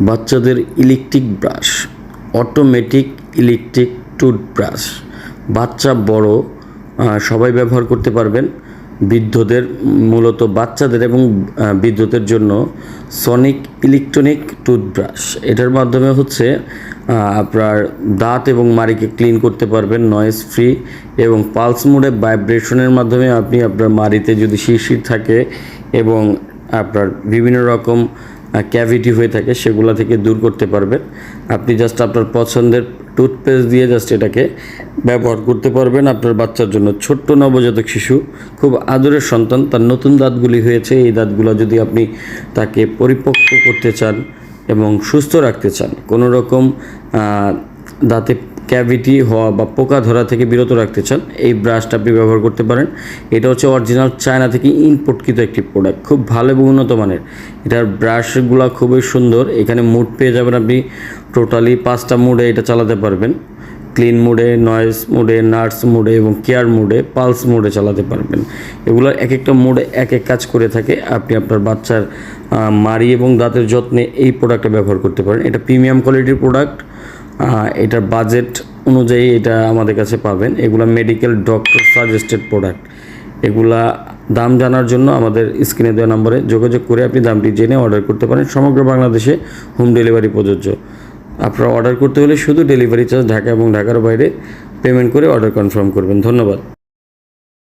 বাচ্চাদের electric brush, automatic electric toothbrush. বাচ্চা বড় সবাই ব্যবহার করতে পারবেন। বৃদ্ধদের, মূলত বাচ্চাদের এবং বৃদ্ধদের জন্য সনিক ইলেকট্রনিক টুথব্রাশ এটার মাধ্যমে হচ্ছে আপনার দাঁত এবং মাড়িকে ক্লিন করতে পারবেন নয়েজ ফ্রি এবং পালস মোডে ভাইব্রেশনের মাধ্যমে আপনি আপনার মাড়িতে যদি শিরশির থাকে এবং আপনার বিভিন্ন রকম ক্যাভিটি হয়ে থাকে, সেগুলো থেকে দূর করতে পারবেন। আপনি জাস্ট আপনার পছন্দের টুথপেস্ট দিয়ে জাস্ট এটাকে ব্যবহার করতে পারবেন আপনার বাচ্চার জন্য। ছোট্ট নবজাতক শিশু, খুব আদরের সন্তান, তার নতুন দাঁতগুলি হয়েছে, এই দাঁতগুলো যদি আপনি তাকে পরিপক্ক করতে চান এবং সুস্থ রাখতে চান, কোনো রকম দাঁতে ক্যাভিটি, হওয়া বা পোকা ধরা থেকে বিরত রাখতে চান, এই ব্রাশটা আপনি ব্যবহার করতে পারেন। এটা হচ্ছে অরিজিনাল চায়না থেকে ইম্পোর্টকৃত একটি প্রোডাক্ট খুব ভালো এবং উন্নত মানের। এটার ব্রাশগুলো খুবই সুন্দর, এখানে মুড পেয়ে যাবেন আপনি টোটালি পাঁচটা মুডে এটা চালাতে পারবেন। ক্লিন মুডে নয়েজ মুডে নার্স মুডে এবং কেয়ার মুডে পালস মুডে চালাতে পারবেন। এগুলো এক একটা মুডে এক এক কাজ করে থাকে, আপনি আপনার বাচ্চার মারি এবং দাঁতের যত্নে এই প্রোডাক্টটা ব্যবহার করতে পারেন। এটা প্রিমিয়াম কোয়ালিটির প্রোডাক্ট এটার বাজেট অনুযায়ী এটা আমাদের কাছে পাবেন। এগুলা মেডিকেল ডক্টর সাজেস্টেড প্রোডাক্ট এগুলা দাম জানার জন্য আমাদের স্ক্রিনে দেওয়া নম্বরে যোগাযোগ করে আপনি দামটি জেনে অর্ডার করতে পারেন সমগ্র বাংলাদেশে হোম ডেলিভারি প্রযোজ্য। আপনারা অর্ডার করতে হলে শুধু ডেলিভারি চার্জ ঢাকা এবং ঢাকার বাইরে পেমেন্ট করে অর্ডার কনফার্ম করবেন। ধন্যবাদ।